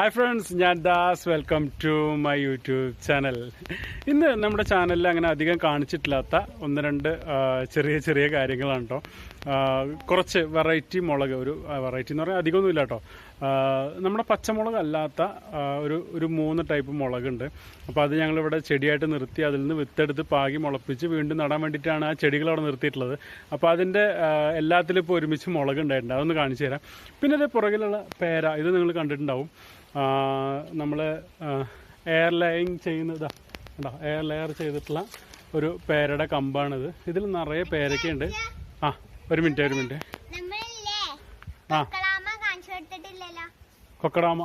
Hi friends ഞാൻ Das. Welcome to my YouTube channel ഇന്ന് നമ്മുടെ ചാനലിൽ അങ്ങനെ അധികം കാണിച്ചിട്ടില്ലാത്ത ഒന്ന് രണ്ട് ചെറിയ ചെറിയ കാര്യങ്ങളാണ് കേട്ടോ കുറച്ച് വെറൈറ്റി മുളക് ഒരു വെറൈറ്റി എന്ന് പറഞ്ഞാൽ അധികമൊന്നുമില്ല കേട്ടോ നമ്മുടെ പച്ചമുളക് അല്ലാത്ത ഒരു ഒരു മൂന്ന് ടൈപ്പ് മുളകുണ്ട്. അപ്പോൾ അത് ഞങ്ങളിവിടെ ചെടിയായിട്ട് നിർത്തി അതിൽ നിന്ന് വിത്തെടുത്ത് പാകി മുളപ്പിച്ച് വീണ്ടും നടാൻ വേണ്ടിയിട്ടാണ് ആ ചെടികൾ അവിടെ നിർത്തിയിട്ടുള്ളത് അപ്പോൾ അതിന്റെ എല്ലാത്തിലും ഇപ്പോൾ ഒരുമിച്ച് മുളക് ഉണ്ടായിട്ടുണ്ട് അതൊന്ന് കാണിച്ചു തരാം. പിന്നെ ഇത് പുറകിലുള്ള പേര ഇത് നിങ്ങൾ കണ്ടിട്ടുണ്ടാവും. നമ്മൾ എയർ ലെയിങ് ചെയ്യുന്നതാ കണ്ടോ? എയർ ലെയർ ചെയ്തിട്ടുള്ള ഒരു പേരയുടെ കമ്പാണിത്. ഇതിൽ നിറയെ പേരൊക്കെയുണ്ട് ആ ഒരു മിനിറ്റ് ഒരു മിനിറ്റ്. ആ. കൊക്കടാമ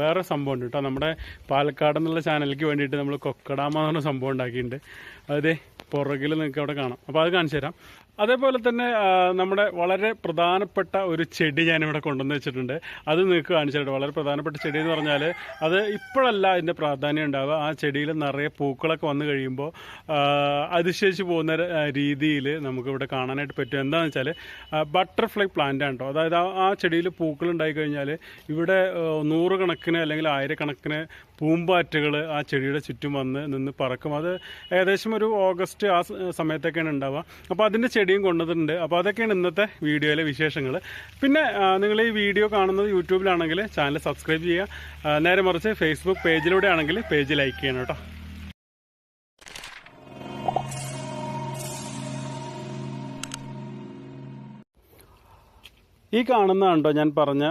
വേറെ സംഭവം ഉണ്ട് കേട്ടോ നമ്മുടെ പാലക്കാട് എന്നുള്ള ചാനലിലേക്ക് വേണ്ടിയിട്ട് നമ്മൾ കൊക്കടാമ എന്ന് പറഞ്ഞ സംഭവം ഉണ്ടാക്കിയിട്ടുണ്ട്. അതെ പുറകിൽ നിങ്ങൾക്ക് അവിടെ കാണാം. അപ്പോൾ അത് കാണിച്ചു തരാം. അതേപോലെ തന്നെ നമ്മുടെ വളരെ പ്രധാനപ്പെട്ട ഒരു ചെടി ഞാനിവിടെ കൊണ്ടുവന്ന് വെച്ചിട്ടുണ്ട്. അത് നിങ്ങൾക്ക് കാണിച്ചിട്ടുണ്ട് വളരെ പ്രധാനപ്പെട്ട ചെടി എന്ന് പറഞ്ഞാൽ അത് ഇപ്പോഴല്ല അതിന്റെ പ്രാധാന്യം ഉണ്ടാവുക. ആ ചെടിയിൽ നിറയെ പൂക്കളൊക്കെ വന്നു കഴിയുമ്പോൾ അതിശയിച്ച് പോകുന്ന രീതിയിൽ നമുക്കിവിടെ കാണാനായിട്ട് പറ്റും. എന്താണെന്ന് വെച്ചാൽ ബട്ടർഫ്ലൈ പ്ലാന്റ് ആണ് അതായത് ആ- ചെടിയിൽ പൂക്കൾ ഉണ്ടായി കഴിഞ്ഞാൽ ഇവിടെ നൂറുകണക്കിന് അല്ലെങ്കിൽ ആയിരക്കണക്കിന് പൂമ്പാറ്റകൾ ആ ചെടിയുടെ ചുറ്റും വന്ന് നിന്ന് പറക്കും. അത് ഏകദേശം ഒരു ഓഗസ്റ്റ് ആ സമയത്തൊക്കെയാണ് ഉണ്ടാവുക. അപ്പോൾ അതിന്റെ ചെടിയും കൊണ്ടുവന്നിട്ടുണ്ട്. അപ്പോൾ അതൊക്കെയാണ് ഇന്നത്തെ വീഡിയോയിലെ വിശേഷങ്ങൾ. പിന്നെ നിങ്ങൾ ഈ വീഡിയോ കാണുന്നത് യൂട്യൂബിലാണെങ്കിൽ ചാനൽ സബ്സ്ക്രൈബ് ചെയ്യുക. നേരെ മറിച്ച് ഫേസ്ബുക്ക് പേജിലൂടെ ആണെങ്കിൽ പേജ് ലൈക്ക് ചെയ്യണം കേട്ടോ. ഈ കാണുന്ന കണ്ടോ ഞാൻ പറഞ്ഞ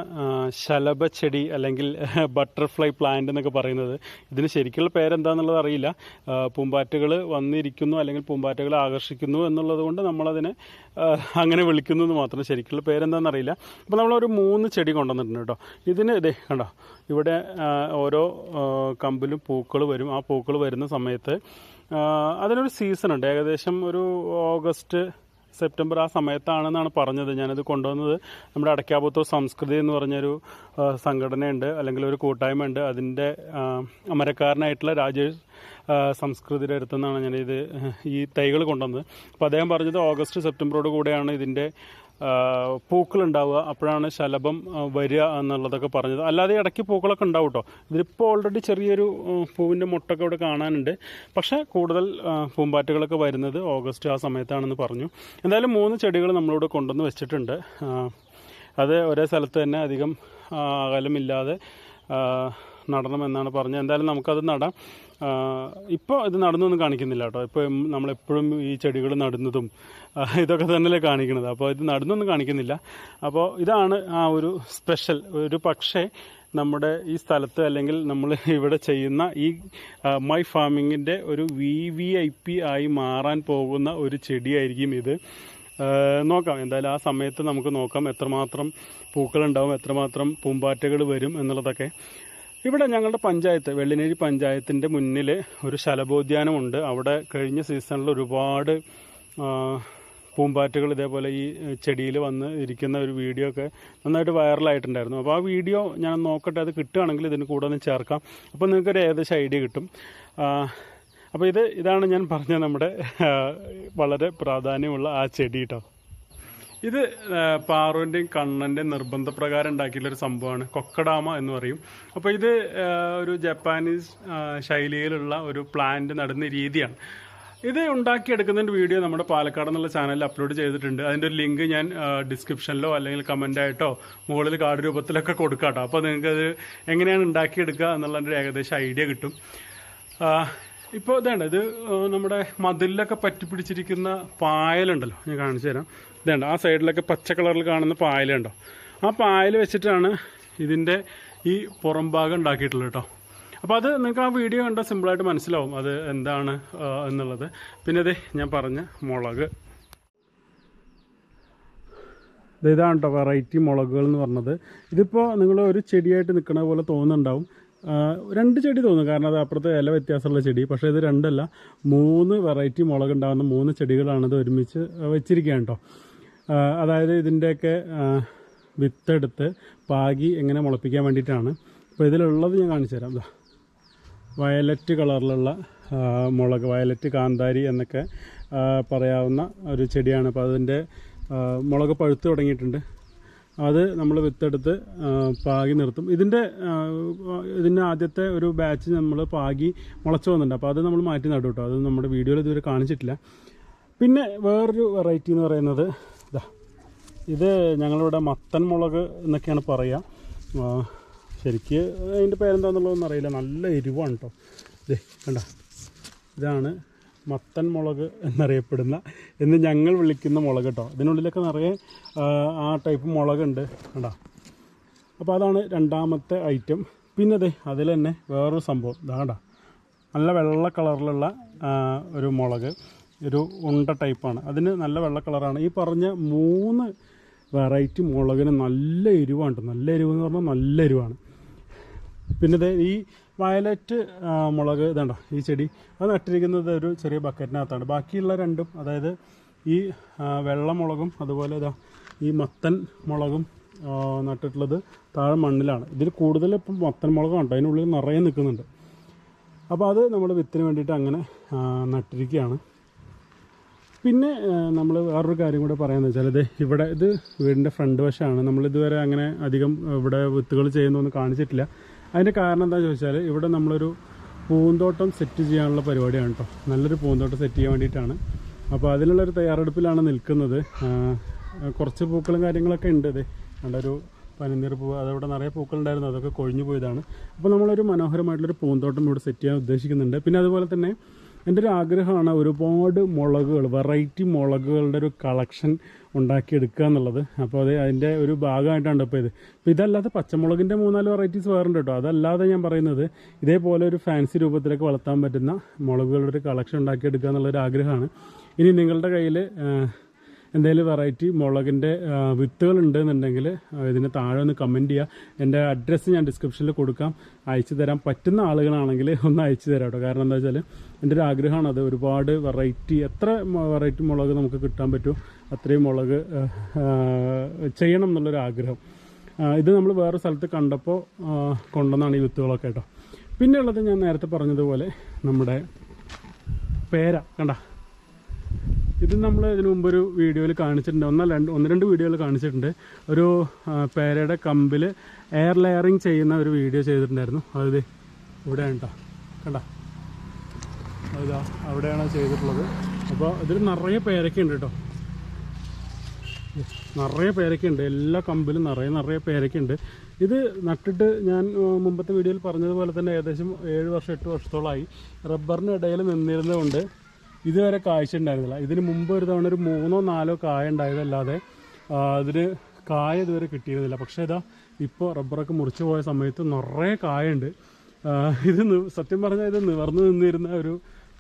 ശലഭച്ചെടി അല്ലെങ്കിൽ ബട്ടർഫ്ലൈ പ്ലാന്റ് എന്നൊക്കെ പറയുന്നത്. ഇതിന് ശരിക്കുള്ള പേരെന്താന്നുള്ളത് അറിയില്ല. പൂമ്പാറ്റകൾ വന്നിരിക്കുന്നു അല്ലെങ്കിൽ പൂമ്പാറ്റകൾ ആകർഷിക്കുന്നു എന്നുള്ളത് കൊണ്ട് നമ്മളതിനെ അങ്ങനെ വിളിക്കുന്നു എന്ന് മാത്രം ശരിക്കുള്ള പേരെന്താണെന്ന് അറിയില്ല. അപ്പോൾ നമ്മളൊരു മൂന്ന് ചെടി കൊണ്ടുവന്നിട്ടുണ്ട് കേട്ടോ. ഇതിന് ഇതേ കണ്ടോ ഇവിടെ ഓരോ കമ്പിലും പൂക്കൾ വരും. ആ പൂക്കൾ വരുന്ന സമയത്ത് അതിനൊരു സീസൺ ഉണ്ട് ഏകദേശം ഒരു ഓഗസ്റ്റ് സെപ്റ്റംബർ ആ സമയത്താണെന്നാണ് പറഞ്ഞത്. ഞാനത് കൊണ്ടുവന്നത് നമ്മുടെ അടയ്ക്കാപുത്തൂർ സംസ്കൃതി എന്ന് പറഞ്ഞൊരു സംഘടനയുണ്ട് അല്ലെങ്കിൽ ഒരു കൂട്ടായ്മ ഉണ്ട് അതിന്റെ അമരക്കാരനായിട്ടുള്ള രാജേഷ് സംസ്കൃതിയുടെ അടുത്തുനിന്നാണ് ഞാനിത് ഈ തൈകൾ കൊണ്ടുവന്നത്. അപ്പോൾ അദ്ദേഹം പറഞ്ഞത് ഓഗസ്റ്റ് സെപ്റ്റംബറോട് കൂടെയാണ് ഇതിന്റെ പൂക്കൾ ഉണ്ടാവുക അപ്പോഴാണ് ശലഭം വരിക എന്നുള്ളതൊക്കെ പറഞ്ഞത്. അല്ലാതെ ഇടയ്ക്ക് പൂക്കളൊക്കെ ഉണ്ടാവും കേട്ടോ ഇതിപ്പോൾ ഓൾറെഡി ചെറിയൊരു പൂവിന്റെ മുട്ടൊക്കെ ഇവിടെ കാണാനുണ്ട്. പക്ഷേ കൂടുതൽ പൂമ്പാറ്റകളൊക്കെ വരുന്നത് ഓഗസ്റ്റ് ആ സമയത്താണെന്ന് പറഞ്ഞു. എന്തായാലും മൂന്ന് ചെടികൾ നമ്മളിവിടെ കൊണ്ടുവന്ന് വെച്ചിട്ടുണ്ട്. അത് ഒരേ സ്ഥലത്ത് തന്നെ അധികം അകലമില്ലാതെ നടണമെന്നാണ് പറഞ്ഞത്. എന്തായാലും നമുക്കത് നടാം. ഇപ്പോൾ ഇത് നടന്നൊന്നും കാണിക്കുന്നില്ല കേട്ടോ. ഇപ്പോൾ നമ്മളെപ്പോഴും ഈ ചെടികൾ നടുന്നതും ഇതൊക്കെ തന്നെയല്ലേ കാണിക്കുന്നത്. അപ്പോൾ ഇത് നടന്നൊന്നും കാണിക്കുന്നില്ല. അപ്പോൾ ഇതാണ് ആ ഒരു സ്പെഷ്യൽ ഒരു പക്ഷേ നമ്മുടെ ഈ സ്ഥലത്ത് അല്ലെങ്കിൽ നമ്മൾ ഇവിടെ ചെയ്യുന്ന ഈ മൈ ഫാമിങ്ങിന്റെ ഒരു വി വി ഐ പി ആയി മാറാൻ പോകുന്ന ഒരു ചെടിയായിരിക്കും ഇത്. നോക്കാം. എന്തായാലും ആ സമയത്ത് നമുക്ക് നോക്കാം എത്രമാത്രം പൂക്കളുണ്ടാവും എത്രമാത്രം പൂമ്പാറ്റകൾ വരും എന്നുള്ളതൊക്കെ. ഇവിടെ ഞങ്ങളുടെ പഞ്ചായത്ത് വെള്ളിനേരി പഞ്ചായത്തിന്റെ മുന്നിൽ ഒരു ശലഭോദ്യാനമുണ്ട്. അവിടെ കഴിഞ്ഞ സീസണിൽ ഒരുപാട് പൂമ്പാറ്റകൾ ഇതേപോലെ ഈ ചെടിയിൽ വന്ന് ഇരിക്കുന്ന ഒരു വീഡിയോ ഒക്കെ നന്നായിട്ട് വൈറലായിട്ടുണ്ടായിരുന്നു. അപ്പോൾ ആ വീഡിയോ ഞാൻ നോക്കട്ടെ അത് കിട്ടുകയാണെങ്കിൽ ഇതിന് കൂടെ ഒന്ന് ചേർക്കാം. അപ്പോൾ നിങ്ങൾക്കൊരു ഏകദേശം ഐഡിയ കിട്ടും. അപ്പോൾ ഇത് ഇതാണ് ഞാൻ പറഞ്ഞ നമ്മുടെ വളരെ പ്രാധാന്യമുള്ള ആ ചെടി കേട്ടോ ഇത് പാറുവിന്റെയും കണ്ണന്റെയും നിർബന്ധപ്രകാരം ഉണ്ടാക്കിയിട്ടുള്ള ഒരു സംഭവമാണ്. കൊക്കഡാമ എന്ന് പറയും. അപ്പോൾ ഇത് ഒരു ജപ്പാനീസ് ശൈലിയിലുള്ള ഒരു പ്ലാന്റ് നടുന്ന രീതിയാണ്. ഇത് ഉണ്ടാക്കിയെടുക്കുന്നതിന്റെ വീഡിയോ നമ്മുടെ പാലക്കാട് എന്നുള്ള ചാനലിൽ അപ്ലോഡ് ചെയ്തിട്ടുണ്ട്. അതിന്റെ ഒരു ലിങ്ക് ഞാൻ ഡിസ്ക്രിപ്ഷനിലോ അല്ലെങ്കിൽ കമന്റായിട്ടോ മുകളിൽ കാർഡ് രൂപത്തിലൊക്കെ കൊടുക്കാം കേട്ടോ അപ്പോൾ നിങ്ങൾക്കത് എങ്ങനെയാണ് ഉണ്ടാക്കിയെടുക്കുക എന്നുള്ളതിന്റെ ഏകദേശം ഐഡിയ കിട്ടും. ഇപ്പോൾ ഇതാണ് ഇത് നമ്മുടെ മതിലിലൊക്കെ പറ്റി പിടിച്ചിരിക്കുന്ന പായലുണ്ടല്ലോ ഞാൻ കാണിച്ചു തരാം. ഇതുണ്ട് ആ സൈഡിലൊക്കെ പച്ച കളറിൽ കാണുന്ന പായലുണ്ടോ? ആ പായൽ വെച്ചിട്ടാണ് ഇതിന്റെ ഈ പുറം ഭാഗം ഉണ്ടാക്കിയിട്ടുള്ളത് കേട്ടോ. അപ്പോൾ അത് നിങ്ങൾക്ക് ആ വീഡിയോ കണ്ടാൽ സിമ്പിളായിട്ട് മനസ്സിലാവും അത് എന്താണ് എന്നുള്ളത്. പിന്നെ അതെ ഞാൻ പറഞ്ഞ മുളക്. ഇത് ഇതാണ് കേട്ടോ വെറൈറ്റി മുളകുകൾ എന്ന് പറഞ്ഞത്. ഇതിപ്പോൾ നിങ്ങൾ ഒരു ചെടിയായിട്ട് നിൽക്കുന്ന പോലെ തോന്നുന്നുണ്ടാവും. രണ്ട് ചെടി തോന്നും കാരണം അത് അപ്പുറത്തെ ഇല വ്യത്യാസമുള്ള ചെടി. പക്ഷേ ഇത് രണ്ടല്ല. മൂന്ന് വെറൈറ്റി മുളക് ഉണ്ടാകുന്ന മൂന്ന് ചെടികളാണ് ഇത് ഒരുമിച്ച് വെച്ചിരിക്കുകയാണ് കേട്ടോ. അതായത് ഇതിന്റെയൊക്കെ വിത്തെടുത്ത് പാകി എങ്ങനെ മുളപ്പിക്കാൻ വേണ്ടിയിട്ടാണ്. അപ്പോൾ ഇതിലുള്ളത് ഞാൻ കാണിച്ചു തരാം. ദാ. വയലറ്റ് കളറിലുള്ള മുളക് വയലറ്റ് കാന്താരി എന്നൊക്കെ പറയാവുന്ന ഒരു ചെടിയാണ്. അപ്പോൾ അതിന്റെ മുളക് പഴുത്ത് തുടങ്ങിയിട്ടുണ്ട്. അത് നമ്മൾ വിത്തെടുത്ത് പാകി നിർത്തും. ഇതിന്റെ ഇതിന്റെ ആദ്യത്തെ ഒരു ബാച്ച് നമ്മൾ പാകി മുളച്ചു വന്നിട്ടുണ്ട്. അപ്പോൾ അത് നമ്മൾ മാറ്റി നടും കേട്ടോ. അത് നമ്മുടെ വീഡിയോയിൽ ഇതുവരെ കാണിച്ചിട്ടില്ല. പിന്നെ വേറൊരു വെറൈറ്റി എന്ന് പറയുന്നത് ഇതാ ഇത് ഞങ്ങളിവിടെ മത്തൻ മുളക് എന്നൊക്കെയാണ് പറയുക ശരിക്ക് അതിന്റെ പേരെന്താണെന്നുള്ളതൊന്നും അറിയില്ല. നല്ല എരിവാണ് കേട്ടോ. ഇതേ കണ്ട. ഇതാണ് മത്തൻ മുളക് എന്നറിയപ്പെടുന്ന എന്ന് ഞങ്ങൾ വിളിക്കുന്ന മുളക് കേട്ടോ. ഇതിനുള്ളിലൊക്കെ നിറയെ ആ, ടൈപ്പ് മുളകുണ്ട് കേട്ടോ അപ്പോൾ അതാണ് രണ്ടാമത്തെ ഐറ്റം പിന്നെ അതെ അതിൽ തന്നെ വേറൊരു സംഭവം. ഇതാണ്ടാ നല്ല വെള്ള കളറിലുള്ള ഒരു മുളക്. ഒരു ഉണ്ട ടൈപ്പാണ് അതിന് നല്ല വെള്ള കളറാണ്. ഈ പറഞ്ഞ മൂന്ന് വെറൈറ്റി മുളകിന് നല്ല എരിവാണ്. നല്ല എരിവ് എന്ന് പറഞ്ഞാൽ നല്ല എരിവാണ്. പിന്നെ ഈ വയലറ്റ് മുളക് ഇതുണ്ടോ ഈ ചെടി അത് നട്ടിരിക്കുന്നത് ഒരു ചെറിയ ബക്കറ്റിനകത്താണ്. ബാക്കിയുള്ള രണ്ടും അതായത് ഈ വെള്ളമുളകും അതുപോലെ ഇതാ ഈ മത്തൻ മുളകും നട്ടിട്ടുള്ളത് താഴെ മണ്ണിലാണ്. ഇതിൽ കൂടുതൽ ഇപ്പം മത്തൻ മുളകാണ് കേട്ടോ അതിനുള്ളിൽ നിറയെ നിൽക്കുന്നുണ്ട്. അപ്പോൾ അത് നമ്മൾ വിത്തിന് വേണ്ടിയിട്ട് അങ്ങനെ നട്ടിരിക്കുകയാണ്. പിന്നെ നമ്മൾ വേറൊരു കാര്യം കൂടെ പറയാമെന്ന് വെച്ചാൽ ഇത് ഇവിടെ ഇത് വീടിന്റെ ഫ്രണ്ട് വശമാണ്. നമ്മൾ ഇതുവരെ അങ്ങനെ അധികം ഇവിടെ വിത്തുകൾ ചെയ്യുന്നൊന്നും കാണിച്ചിട്ടില്ല. അതിന്റെ കാരണം എന്താണെന്ന് ചോദിച്ചാൽ ഇവിടെ നമ്മളൊരു പൂന്തോട്ടം സെറ്റ് ചെയ്യാനുള്ള പരിപാടിയാണ് കേട്ടോ നല്ലൊരു പൂന്തോട്ടം സെറ്റ് ചെയ്യാൻ വേണ്ടിയിട്ടാണ്. അപ്പോൾ അതിനുള്ളൊരു തയ്യാറെടുപ്പിലാണ് നിൽക്കുന്നത്. കുറച്ച് പൂക്കളും കാര്യങ്ങളൊക്കെ ഉണ്ട് ഇത് ഒരു പനിനീർ പൂവ് അതവിടെ നിറയെ പൂക്കളുണ്ടായിരുന്നു. അതൊക്കെ കൊഴിഞ്ഞു പോയതാണ്. അപ്പോൾ നമ്മളൊരു മനോഹരമായിട്ടുള്ളൊരു പൂന്തോട്ടം ഇവിടെ സെറ്റ് ചെയ്യാൻ ഉദ്ദേശിക്കുന്നുണ്ട്. പിന്നെ അതുപോലെ തന്നെ എന്റെ ഒരു ആഗ്രഹമാണ് ഒരുപാട് മുളകുകൾ വെറൈറ്റി മുളകുകളുടെ ഒരു കളക്ഷൻ ഉണ്ടാക്കിയെടുക്കുക എന്നുള്ളത്. അപ്പോൾ അത് അതിന്റെ ഒരു ഭാഗമായിട്ടാണ് ഇപ്പോൾ ഇത്. അപ്പോൾ ഇതല്ലാതെ പച്ചമുളകിന്റെ മൂന്നാൽ വെറൈറ്റീസ് വേറുണ്ട് കേട്ടോ. അതല്ലാതെ ഞാൻ പറയുന്നത് ഇതേപോലെ ഒരു ഫാൻസി രൂപത്തിലേക്ക് വളർത്താൻ പറ്റുന്ന മുളകുകളുടെ ഒരു കളക്ഷൻ ഉണ്ടാക്കിയെടുക്കുക എന്നുള്ളൊരു ആഗ്രഹമാണ്. ഇനി നിങ്ങളുടെ കയ്യിൽ എന്തെങ്കിലും വെറൈറ്റി മുളകിന്റെ വിത്തുകൾ ഉണ്ടെന്നുണ്ടെങ്കിൽ ഇതിന് താഴെ ഒന്ന് കമന്റ് ചെയ്യുക എന്റെ അഡ്രസ്സ് ഞാൻ ഡിസ്ക്രിപ്ഷനിൽ കൊടുക്കാം. അയച്ചു തരാൻ പറ്റുന്ന ആളുകളാണെങ്കിൽ ഒന്ന് അയച്ചു തരാം കേട്ടോ കാരണം എന്താ വെച്ചാൽ എന്റെ ഒരു ആഗ്രഹമാണ് അത്. ഒരുപാട് വെറൈറ്റി എത്ര വെറൈറ്റി മുളക് നമുക്ക് കിട്ടാൻ പറ്റുമോ അത്രയും മുളക് ചെയ്യണം എന്നുള്ളൊരു ആഗ്രഹം. ഇത് നമ്മൾ വേറെ സ്ഥലത്ത് കണ്ടപ്പോൾ കൊണ്ടുവന്നാണ് ഈ വിത്തുകളൊക്കെ കേട്ടോ പിന്നെയുള്ളത് ഞാൻ നേരത്തെ പറഞ്ഞതുപോലെ നമ്മുടെ പേര. കണ്ട? ഇത് നമ്മൾ ഇതിനു മുമ്പ് ഒരു വീഡിയോയിൽ കാണിച്ചിട്ടുണ്ട്. ഒന്നല്ല രണ്ട് ഒന്ന് രണ്ട് വീഡിയോയിൽ കാണിച്ചിട്ടുണ്ട്. ഒരു പേരയുടെ കമ്പിൽ എയർ ലെയറിങ് ചെയ്യുന്ന ഒരു വീഡിയോ ചെയ്തിട്ടുണ്ടായിരുന്നു. അത് ഇവിടെ കേട്ടോ കണ്ട? അതാ അവിടെയാണ് ചെയ്തിട്ടുള്ളത്. അപ്പോൾ ഇതിൽ നിറയെ പേരക്കുണ്ട് കേട്ടോ നിറയെ പേരക്കുണ്ട് എല്ലാ കമ്പിലും നിറയെ നിറയെ പേരക്കുണ്ട് ഇത് നട്ടിട്ട് ഞാൻ മുമ്പത്തെ വീഡിയോയിൽ പറഞ്ഞതുപോലെ തന്നെ ഏകദേശം ഏഴ് വർഷം എട്ട് വർഷത്തോളമായി റബ്ബറിന് ഇടയിൽ നിന്നിരുന്നതുകൊണ്ട് ഇതുവരെ കാഴ്ച ഉണ്ടായിരുന്നില്ല. ഇതിന് മുമ്പ് ഒരു തവണ ഒരു മൂന്നോ നാലോ കായ ഉണ്ടായതല്ലാതെ അതിന് കായ ഇതുവരെ കിട്ടിയിരുന്നില്ല. പക്ഷേ ഇതാ ഇപ്പോൾ റബ്ബറൊക്കെ മുറിച്ചു പോയ സമയത്ത് നിറയെ കായുണ്ട് ഇത് സത്യം പറഞ്ഞാൽ ഇത് നിവർന്നു നിന്നിരുന്ന ഒരു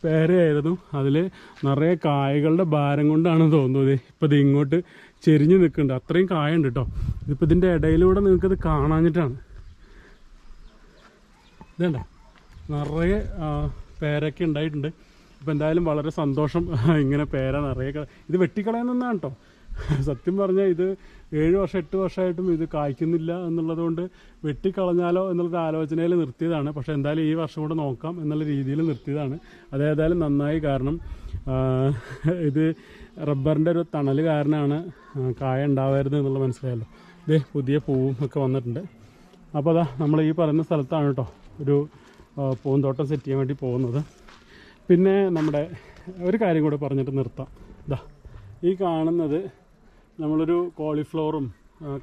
പേരയായിരുന്നു. അതിൽ നിറയെ കായകളുടെ ഭാരം കൊണ്ടാണ് തോന്നുന്നത്. ഇപ്പം ഇത് ഇങ്ങോട്ട് ചെരിഞ്ഞ് നിൽക്കുന്നുണ്ട്. അത്രയും കായുണ്ട് കേട്ടോ ഇതിപ്പോൾ ഇതിന്റെ ഇടയിലൂടെ നിങ്ങൾക്കത് കാണാഞ്ഞിട്ടാണ്. ഇതേണ്ട നിറയെ പേരൊക്കെ ഉണ്ടായിട്ടുണ്ട്. ഇപ്പം എന്തായാലും വളരെ സന്തോഷം ഇങ്ങനെ പേര നിറയെ ഇത് വെട്ടിക്കളയുന്നതാണ് കേട്ടോ സത്യം പറഞ്ഞാൽ ഇത് ഏഴ് വർഷം എട്ട് വർഷമായിട്ടും ഇത് കായ്ക്കുന്നില്ല എന്നുള്ളതുകൊണ്ട് വെട്ടിക്കളഞ്ഞാലോ എന്നുള്ളൊരു ആലോചനയിൽ നിർത്തിയതാണ്. പക്ഷേ എന്തായാലും ഈ വർഷം കൂടെ നോക്കാം എന്നുള്ള രീതിയിൽ നിർത്തിയതാണ്. അതേതായാലും നന്നായി കാരണം ഇത് റബ്ബറിന്റെ ഒരു തണൽ കാരണമാണ് കായ ഉണ്ടാവരുത് എന്നുള്ളത് മനസ്സിലായല്ലോ. ഇതേ പുതിയ പൂവും ഒക്കെ വന്നിട്ടുണ്ട്. അപ്പോൾ അതാ നമ്മൾ ഈ പറയുന്ന സ്ഥലത്താണ് കേട്ടോ ഒരു പൂന്തോട്ടം സെറ്റ് ചെയ്യാൻ വേണ്ടി പോകുന്നത്. പിന്നെ നമ്മുടെ ഒരു കാര്യം കൂടെ പറഞ്ഞിട്ട് നിർത്താം. ഇതാ ഈ കാണുന്നത് നമ്മളൊരു കോളിഫ്ലോറും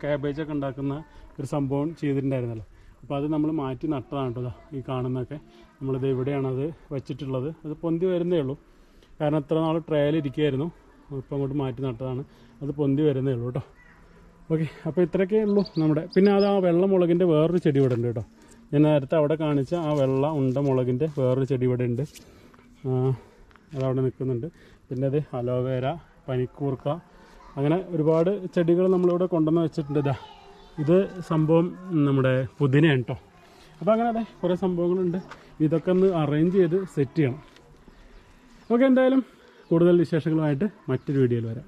ക്യാബേജൊക്കെ ഉണ്ടാക്കുന്ന ഒരു സംഭവം ചെയ്തിട്ടുണ്ടായിരുന്നല്ലോ. അപ്പോൾ അത് നമ്മൾ മാറ്റി നട്ടതാണ് കേട്ടോ ഈ കാണുന്നതൊക്കെ. നമ്മളിത് ഇവിടെയാണ് അത് വെച്ചിട്ടുള്ളത്? അത് പൊന്തി വരുന്നേ ഉള്ളൂ. കാരണം ഇത്ര നാൾ ട്രയൽ ഇപ്പോൾ ഇപ്പം അങ്ങോട്ട് മാറ്റി നട്ടതാണ്. അത് പൊന്തി വരുന്നേ ഉള്ളൂ കേട്ടോ. ഓക്കെ അപ്പോൾ ഇത്രയൊക്കെ ഉള്ളൂ നമ്മുടെ. പിന്നെ അത് ആ വെള്ള മുളകിന്റെ വേറൊരു ചെടി ഇവിടെ ഉണ്ട് കേട്ടോ. ഞാൻ നേരത്തെ അവിടെ കാണിച്ച ആ വെള്ള ഉണ്ട മുളകിന്റെ വേറൊരു ചെടി ഇവിടെ ഉണ്ട്. അതവിടെ നിൽക്കുന്നുണ്ട്. പിന്നെ അത് അലോവേര പനിക്കൂർക്ക അങ്ങനെ ഒരുപാട് ചെടികൾ നമ്മളിവിടെ കൊണ്ടുവന്ന് വെച്ചിട്ടുണ്ട് ഇതാ ഇത് സംഭവം നമ്മുടെ പുതിനയാണ് കേട്ടോ അപ്പോൾ അങ്ങനെ അതെ കുറേ സംഭവങ്ങളുണ്ട്. ഇതൊക്കെ ഒന്ന് അറേഞ്ച് ചെയ്ത് സെറ്റ് ചെയ്യണം. ഓക്കെ എന്തായാലും കൂടുതൽ വിശേഷങ്ങളുമായിട്ട് മറ്റൊരു വീഡിയോയിൽ വരാം.